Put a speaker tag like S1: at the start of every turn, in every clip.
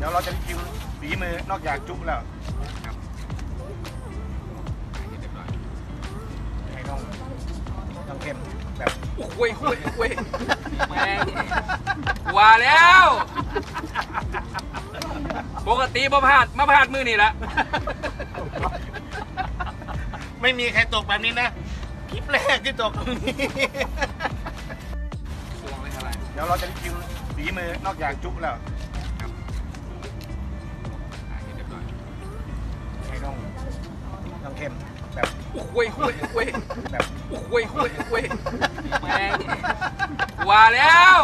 S1: เดี๋ยวเราจะได้ชิมฝีมือนอกจากจุ๊บแล้ว
S2: ครับเรียบร้อย
S1: ให้ต้องต้องเค็มแบบ
S2: โอ้ยโอ้ยโอ้ยแม่งว่าแล้ว ปกติมาพลาดมาพลาดมือนี่ละ
S1: ไม่มีใครตกแบบนี้นะคลิปแรกที่ตกตรงนี้
S2: ช่วงไม่เท่าไหร่
S1: เดี๋ยวเราจะได้ชิมฝีมือนอกจากจุ๊บแล้ว แบบ
S2: โอ้ยโอ้ยโอ้ย
S1: แบบ
S2: โอ้ยโอ้ยโอ้ยแม่งว่าแล้ว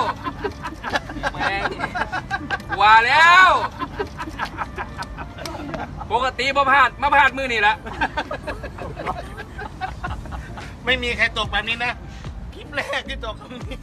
S2: แม่งว่าแล้ว ปกติมาพลาดมาพลาดมือนี่ละ
S1: ไม่มีใครตกแบบนี้นะคลิปแรกที่ตกตรงนี้